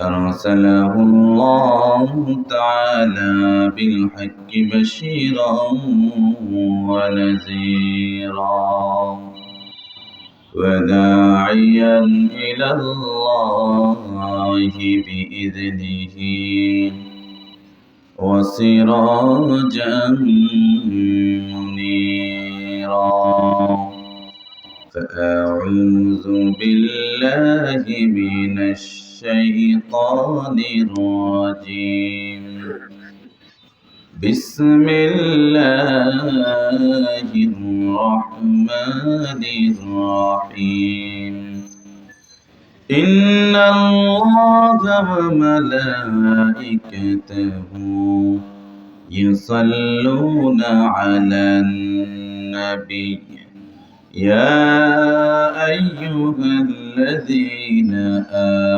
أرسله الله تعالى بالحق بشيرا ونذيرا وداعيا إلى الله بإذنه وسراجا منيرا. فأعوذ بالله من الشيطان الرجيم. بسم الله الرحمن الرحيم. إن الله وملائكته يصلون على النبي. يا أيها الذين آمنوا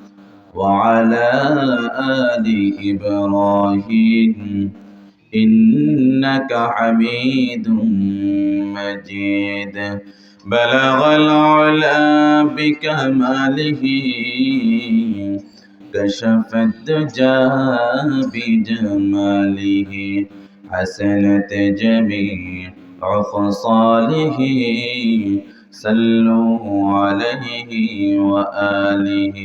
وعلى آل إبراهيم إنك حميد مجيد. بلغ العلا بكماله كشف الدجى بجماله حسنت جميع خصاله صلوا عليه وآله.